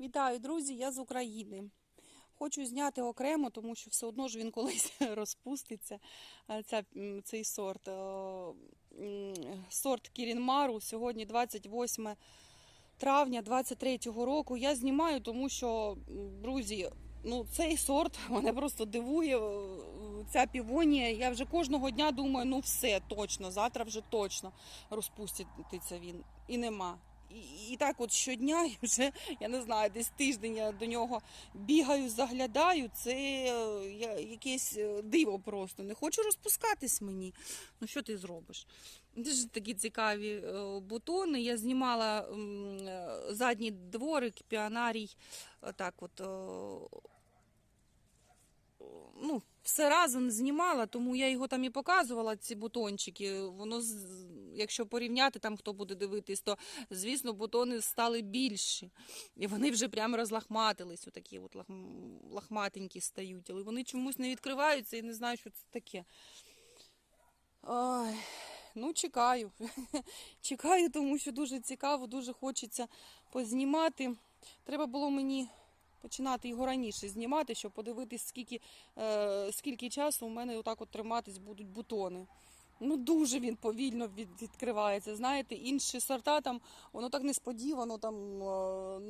Вітаю, друзі! Я з України. Хочу зняти окремо, тому що все одно ж він колись розпуститься. е, Ця, цей сорт. Е, Сорт Кірінмару. Сьогодні 28 травня 23-го року. Я знімаю, тому що, друзі, ну цей сорт мене просто дивує. е, Ця півонія. Я вже кожного дня думаю, ну все точно, завтра вже точно розпуститься він. І нема. І, так от щодня, і вже я не знаю, десь тиждень я до нього бігаю, заглядаю. Це е, я, якесь е, диво просто. Не хочу розпускатись мені. Ну що ти зробиш? Дуже такі цікаві е, бутони. Я знімала задній дворик, піанарій. е, Так от. Ну, все разом знімала, тому я його там і показувала, ці бутончики. Воно, якщо порівняти, там хто буде дивитись, то звісно, бутони стали більші. І вони вже прямо розлахматились, отакі от лахм- лахматенькі стають. Але вони чомусь не відкриваються і не знаю, що це таке. Ой, ну, чекаю. чекаю, тому що дуже цікаво, дуже хочеться познімати. Треба було мені починати його раніше знімати, щоб подивитись, скільки, е, скільки часу у мене отак от триматись будуть бутони. Ну, дуже він повільно відкривається. Знаєте, інші сорта там, воно так несподівано, там е,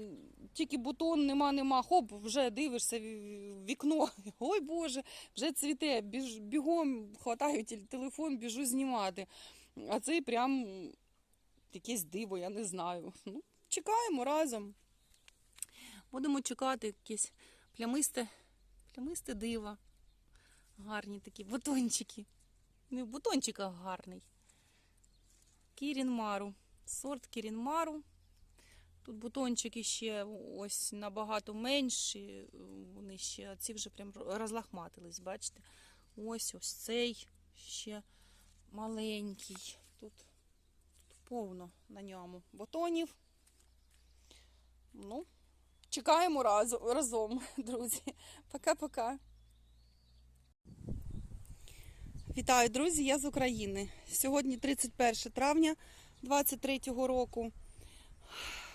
тільки бутон нема, нема, хоп, вже дивишся в вікно. Ой Боже, вже цвіте, біж, бігом хватаю телефон, біжу знімати. А цей прям якесь диво, я не знаю. Ну, чекаємо разом. Будемо чекати якесь плямисте, плямисте диво. Гарні такі бутончики. Не в бутончиках гарний. Кірінмару. Сорт Кірінмару. Тут бутончики ще ось набагато менші. Вони ще, ці вже прям розлахматились, бачите? Ось ось цей ще маленький. Тут, тут повно на ньому бутонів. Ну, чекаємо разом, разом друзі. Пока-пока. Вітаю, друзі! Я з України. Сьогодні 31 травня 23-го року.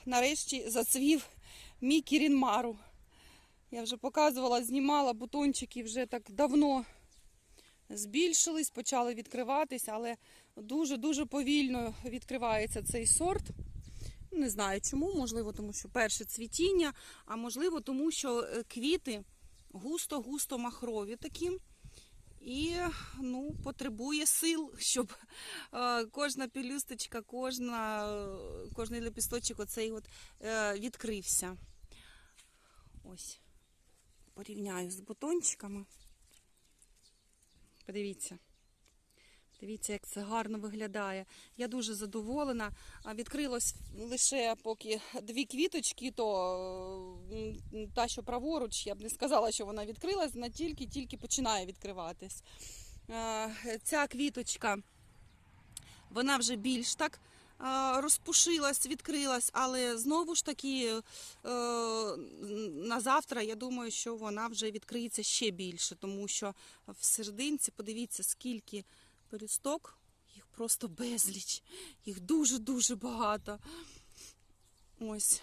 Нарешті зацвів мій Кірінмару. Я вже показувала, знімала бутончики вже так давно збільшились, почали відкриватись, але дуже-дуже повільно відкривається цей сорт. Не знаю чому, можливо, тому що перше цвітіння, а можливо, тому що е, квіти густо-густо махрові такі. І ну, потребує сил, щоб е, кожна пілюсточка, кожна, кожний лепісточок оцей от, е, відкрився. Ось. Порівняю з бутончиками. Подивіться. Дивіться, як це гарно виглядає. Я дуже задоволена. Відкрилось лише поки дві квіточки, то та, що праворуч, я б не сказала, що вона відкрилась, вона тільки-тільки починає відкриватись. Ця квіточка, вона вже більш так розпушилась, відкрилась, але знову ж таки е, на завтра я думаю, що вона вже відкриється ще більше, тому що в серединці, подивіться, скільки пелюсток, їх просто безліч, їх дуже-дуже багато. Ось.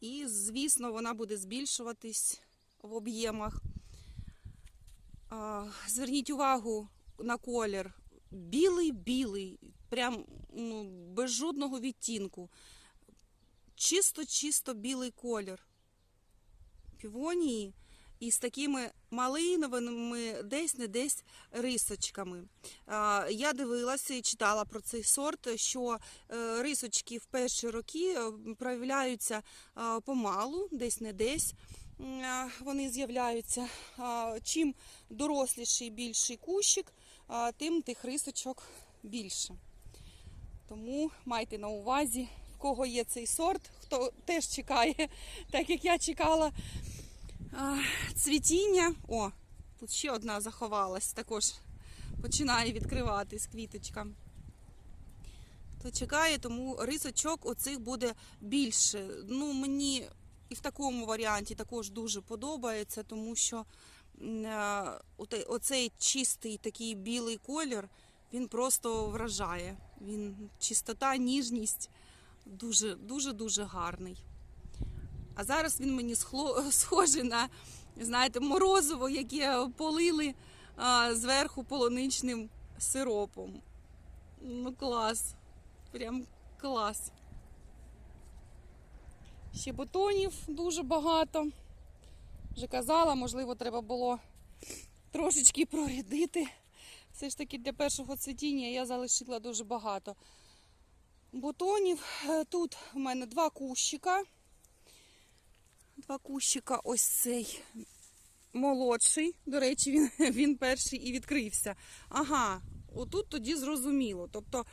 І, звісно, вона буде збільшуватись в об'ємах. Зверніть увагу на колір. Білий-білий, прям ну, без жодного відтінку. Чисто-чисто білий колір. Півонії і з такими малиновими десь не десь рисочками. Я дивилася і читала про цей сорт, що е, рисочки в перші роки е, проявляються помалу, десь не десь. Вони з'являються. Чим доросліший більший кущик, тим тих рисочок більше. Тому майте на увазі, в кого є цей сорт, хто теж чекає, так як я чекала цвітіння. О, тут ще одна заховалась, також починає відкриватись квіточка. То чекає, тому рисочок оцих буде більше. Ну, мені і в такому варіанті також дуже подобається, тому що е, оцей чистий такий білий колір, він просто вражає. Він чистота, ніжність. Дуже, дуже, дуже гарний. А зараз він мені схожий на, знаєте, морозиво, яке полили а, зверху полуничним сиропом. Ну, клас. Прям клас. Ще бутонів дуже багато. Вже казала, можливо, треба було трошечки прорядити. Все ж таки для першого цвітіння я залишила дуже багато бутонів. Е, Тут в мене два кущика. Два кущика, ось цей молодший. До речі, він, він перший і відкрився. Ага, отут тоді зрозуміло. Тобто,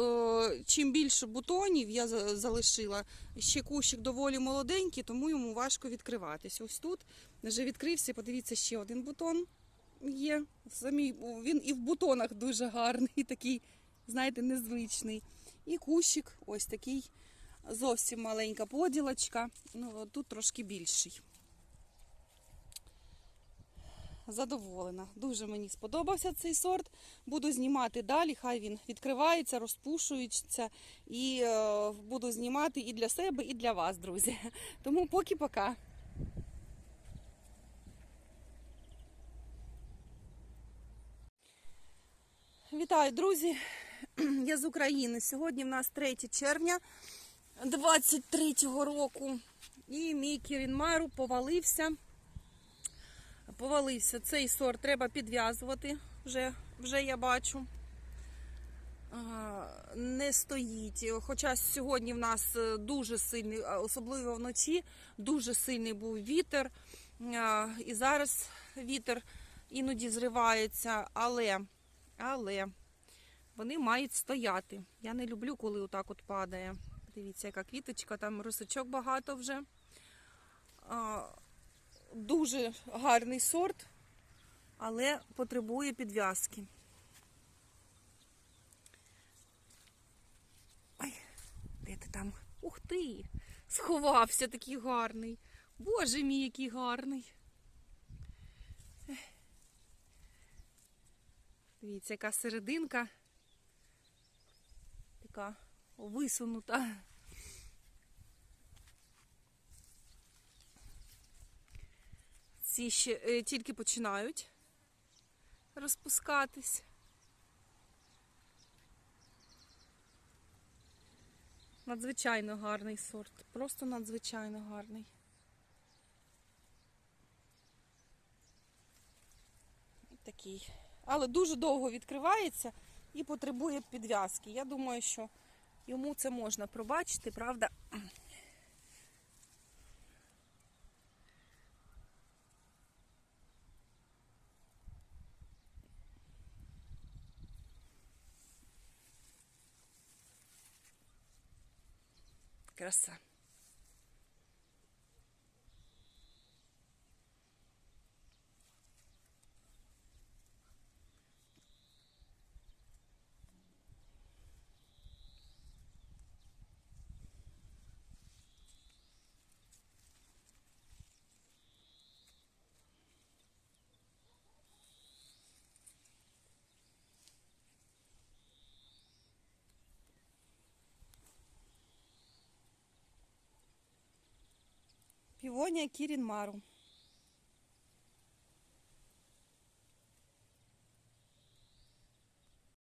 е, чим більше бутонів я залишила, ще кущик доволі молоденький, тому йому важко відкриватись. Ось тут вже відкрився. Подивіться, ще один бутон є. Самі, він і в бутонах дуже гарний, такий, знаєте, незвичний. І кущик ось такий зовсім маленька поділочка. Ну, тут трошки більший. Задоволена. Дуже мені сподобався цей сорт. Буду знімати далі. Хай він відкривається, розпушується. І е, буду знімати і для себе, і для вас, друзі. Тому поки-пока. Вітаю, друзі! Я з України. Сьогодні в нас 3 червня 23-го року. І мій Кірінмару повалився. Повалився. Цей сорт треба підв'язувати, вже, вже я бачу. Не стоїть. Хоча сьогодні в нас е, дуже сильний, особливо вночі, дуже сильний був вітер. І зараз вітер іноді зривається, але, але вони мають стояти. Я не люблю, коли отак от падає. Дивіться, яка квіточка, там рисочок багато вже. А, Дуже гарний сорт, але потребує підв'язки. Ой, де ти там? Ух ти! Сховався такий гарний. Боже мій, який гарний. Дивіться, яка серединка така висунута. Ці ще е, тільки починають розпускатись. Надзвичайно гарний сорт. Просто надзвичайно гарний. Такий. Але дуже довго відкривається і потребує підв'язки. Я думаю, що йому це можна пробачити, правда? Краса. Півонія Кірінмару.